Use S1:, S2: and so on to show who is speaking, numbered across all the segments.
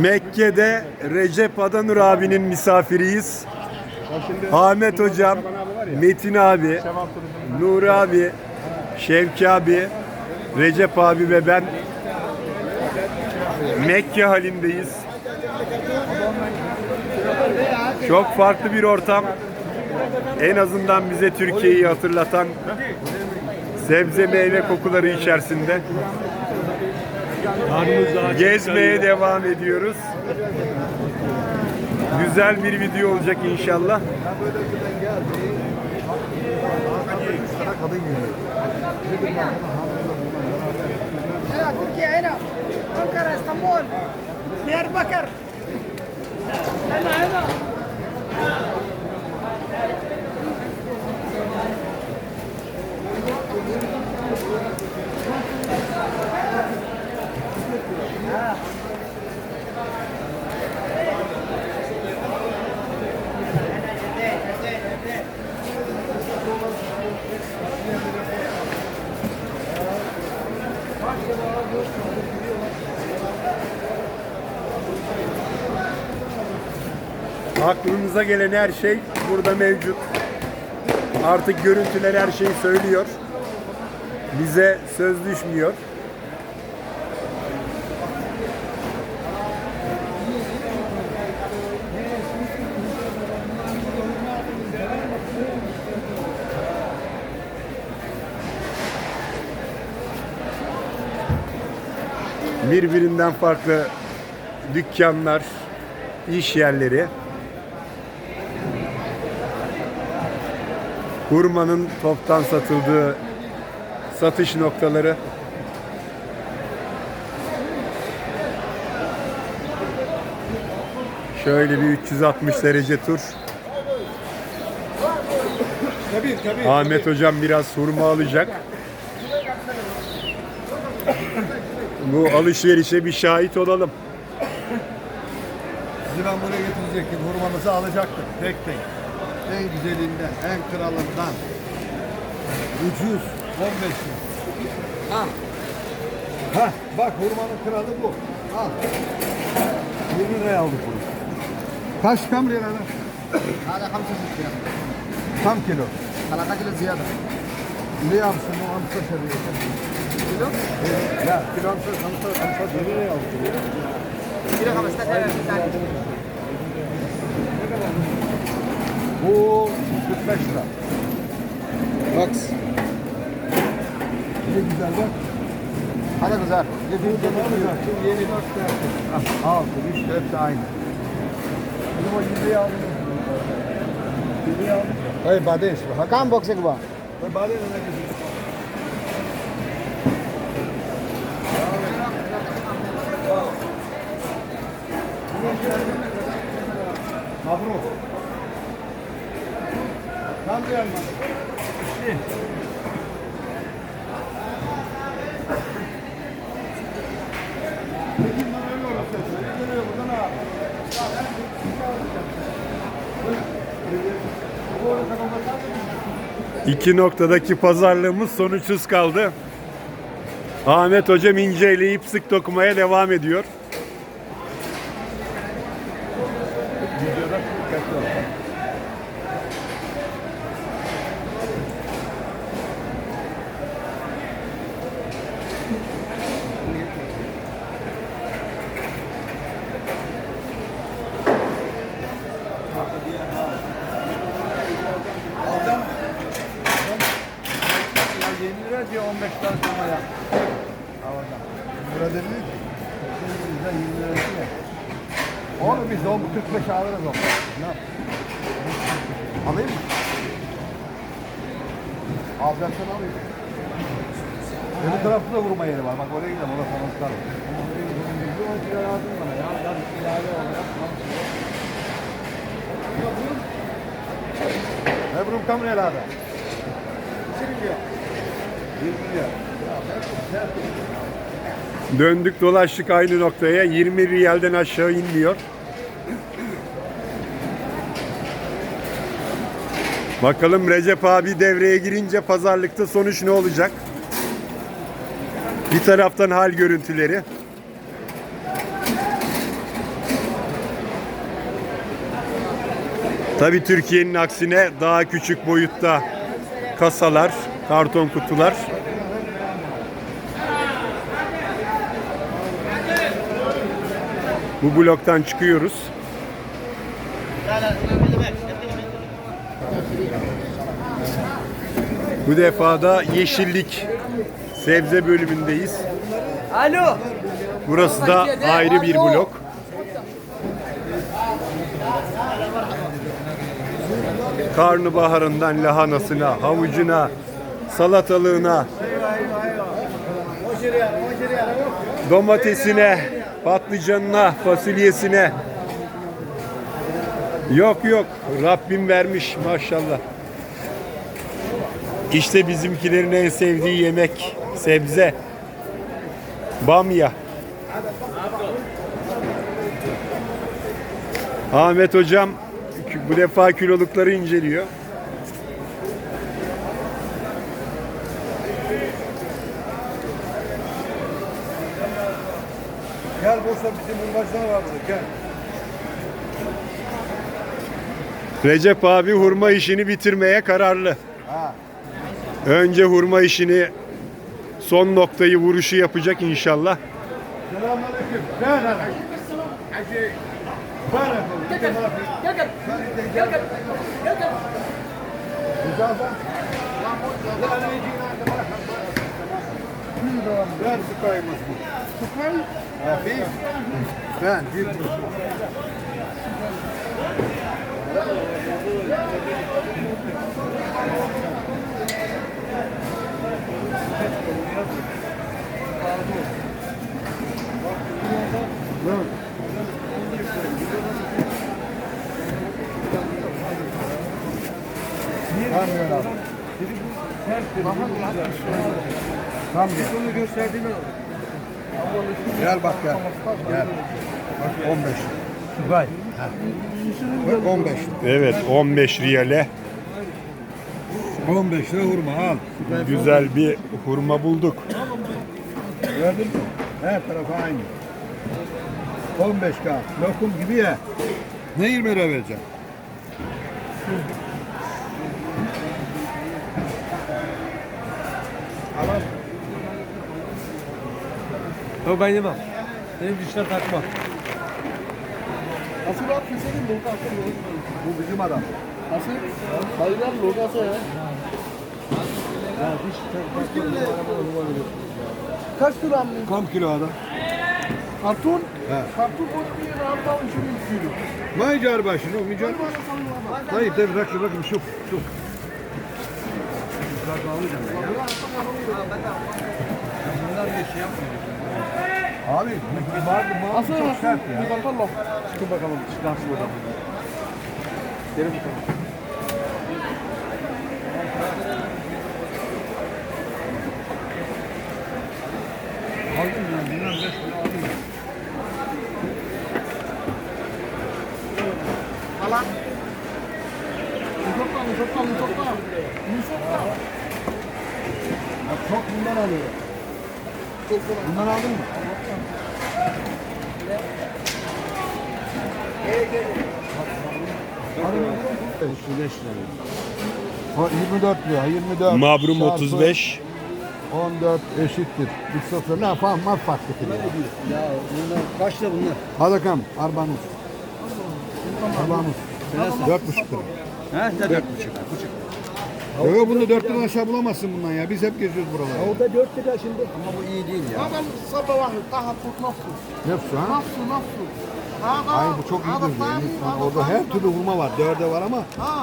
S1: Mekke'de Recep Adanur abinin misafiriyiz. Ahmet hocam, Metin abi, Nuri abi, Şevki abi, Recep abi ve ben Mekke halindeyiz. Çok farklı bir ortam. En azından bize Türkiye'yi hatırlatan sebze meyve kokuları içerisinde Gezmeye devam ediyoruz. Güzel bir video olacak inşallah.
S2: Türkiye, Ankara, İstanbul, Diyarbakır. Hemen hemen.
S1: Aklınıza gelen her şey burada mevcut. Artık görüntüler her şeyi söylüyor. Bize söz düşmüyor. Birbirinden farklı dükkanlar, iş yerleri. Hurmanın toptan satıldığı satış noktaları. Şöyle bir 360 derece tur. Ahmet hocam biraz hurma alacak. Bu alışverişe bir şahit olalım.
S3: Sizi ben buraya getirecektim. Hurmanızı alacaktım. Tek tek En güzelinden, en kralından. Ucuz. 15 lira. Al. Hah, bak hurmanın kralı bu. Al. 20 liraya aldık bunu. Kaç kam lira lan?
S2: هذا 65 ريال
S3: Tam kilo.
S2: 3 كيلو زيادة
S3: Ne yapsın o amsa şarıyor.
S2: كيلو
S3: Ya kilo amsa, amsa, amsa 20 liraya aldık.
S2: كيلو 15 ريال ثاني
S3: bu 45 lira. Max. Ne güzel bak.
S2: Hadi kızar.
S3: Yedi, yedi, güzel. Şimdi yeni dört tane. Ah, altı, üç, dört de aynı. Benim o yüzeyi aldım. Yüzeyi aldım. Hayır, bade ismi.
S2: Hakan boksa gibi.
S3: Hayır, bade ismi.
S1: İki noktadaki pazarlığımız sonuçsuz kaldı. Ahmet hocam inceleyip sık dokumaya devam ediyor.
S3: Videoda dikkatli ol. Ya 20 lira diyor 15 tane sonra ya. Havadan. Burada dedi ki. Bizde 20 lira diyor. Onu biz o 45 alırız o. Ne yap? Alayım mı? Alacaksan alayım. Öbür tarafta da vurma yeri var. Bak oraya gidelim. Orada çıkar. Bir 10 kilo lazım bana ya. Ben ilave olarak. Ne lada? 20 lira. 20 lira.
S1: Döndük dolaştık aynı noktaya. 20 riyalden aşağı inmiyor. Bakalım Recep abi devreye girince pazarlıkta sonuç ne olacak? Bir taraftan hal görüntüleri. Tabii Türkiye'nin aksine daha küçük boyutta kasalar, karton kutular. Bu bloktan çıkıyoruz. Bu defa da yeşillik sebze bölümündeyiz.
S2: Alo.
S1: Burası da ayrı bir blok. Karnabaharından lahanasına, havucuna, salatalığına, domatesine, patlıcanına, fasulyesine. Yok yok, Rabbim vermiş maşallah. İşte bizimkilerin en sevdiği yemek, sebze. Bamya. Ahmet hocam bu defa kilolukları inceliyor.
S3: Gel Bursa bizim hurmacılar var burada gel.
S1: Recep abi hurma işini bitirmeye kararlı.
S3: Ha.
S1: Önce hurma işini son noktayı vuruşu yapacak inşallah.
S3: Selamünaleyküm. Ben Hacı. Ben
S2: Gel gel. Gel gel. Gel gel.
S3: Ben sıkayımız bu. Sıkay? Hafif. Ben bir Kamyon abi. Kamyon. gösterdiğini Gel bak gel. Gel. Bak 15. Vay. Bak 15.
S1: Evet 15 riyale
S3: 15 lira hurma al.
S1: güzel bir hurma bulduk.
S3: Gördün mü? Her tarafı aynı. 15 k. Lokum gibi ya. Ne 20 lira vereceğim?
S4: Yok ben yemem. Benim dişler takma.
S2: Asıl at keselim loka asıl.
S3: Bu bizim adam.
S2: Asıl bayılar lokası ya. Kaç lira mı?
S3: Kam kilo adam.
S2: Karton?
S3: He.
S2: Karton boş bir ramda 3 kilo.
S3: Vay car başını, micar. Hayır, tabii rakı rakı şu, şu. Abi, vardı mı?
S2: Asıl
S3: Çok sert ya.
S2: Bir bakalım.
S4: Çıkın bakalım. Nasıl burada? Gelin bakalım.
S3: Aldım ben, bilmem beş lira aldım ben.
S2: Alan. Musokka, musokka, musokka. Musokka.
S3: Çok bundan alıyorum. Bundan aldın mı? Şu 5 lira. O 24 lira, 24.
S1: Mabrum
S3: çarpı
S1: 35.
S3: 14 eşittir. Bir sıfır ne yapalım? Mal fark getiriyor.
S4: Ya bunlar kaç lira bunlar?
S3: Hadi bakalım, arbanız. Arbanız. Dört buçuk lira.
S4: He? Ne dört buçuk?
S3: Yok bunu 4 lira aşağı bulamazsın bundan ya. Biz hep geziyoruz buralara.
S4: Havuda 4 lira şimdi. Ama bu iyi değil ya.
S2: Ben sabahı daha çok nasıl?
S3: Nefsu ha?
S2: Nasıl nasıl?
S3: Hayır bu çok ilginç. Yani orada her türlü hurma var. Dörde var ama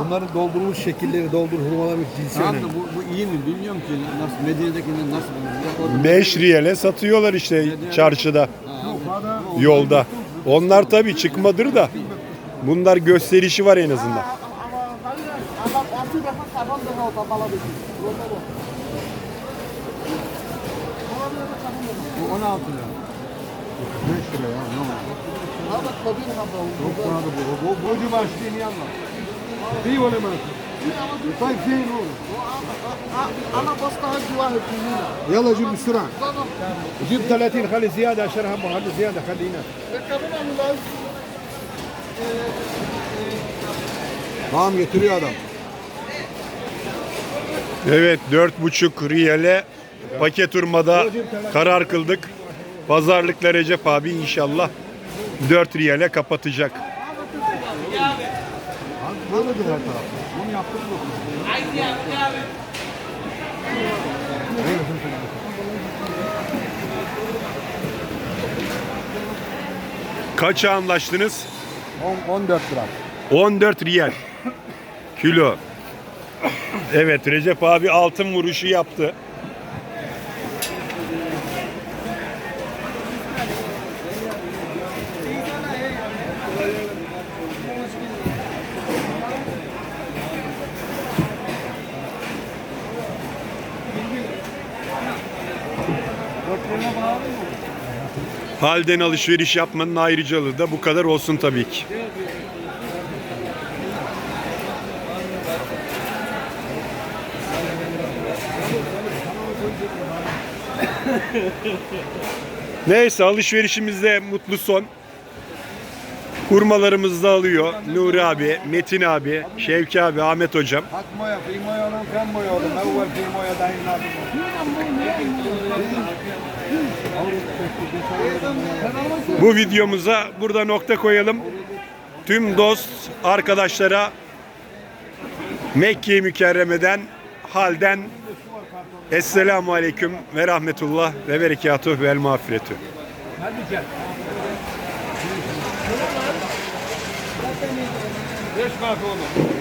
S3: bunların doldurulmuş şekilleri, doldurulmuş hurmaların cinsi
S4: Tamam
S3: önemli.
S4: bu, bu iyi mi bilmiyorum ki nasıl Medine'dekinden nasıl bilmiyorum.
S1: 5 riyale satıyorlar işte çarşıda, yolda. Onlar tabii çıkmadır da bunlar gösterişi var en azından.
S2: هذا أعطي بس صابون ده هو طبعا بس
S4: bu 16 lira.
S3: 5 lira ya. Ne olur.
S2: هذا الطبيب هذا
S3: Çok pahalı bu. Bu, bu cumartesi niye anlat? İyi olayım طيب زين هو
S2: انا بستعد واحد مننا
S3: يلا جيب بسرعة جيب 30 خلي زيادة عشان هم هذا زيادة خلينا Tamam getiriyor adam.
S1: Evet 4,5 riyale paket urmada karar kıldık. Pazarlıkla Recep abi inşallah 4 riyale kapatacak. Kaça anlaştınız?
S3: 14 lira.
S1: 14 riyal. Kilo. Evet Recep abi altın vuruşu yaptı. Halden alışveriş yapmanın ayrıcalığı da bu kadar olsun tabii ki. Neyse alışverişimizde mutlu son. Hurmalarımızı da alıyor. Nuri abi, Metin abi, Şevki abi, Ahmet hocam.
S3: Hak moya, fi moya onun kan moya oğlum. Evvel fi moya dayın abi.
S1: Bu videomuza burada nokta koyalım. Tüm dost arkadaşlara Mekke-i Mükerreme'den halden Esselamu Aleyküm ve Rahmetullah ve Berekatuh vel Mağfiretü.
S3: Beş kahve oğlum.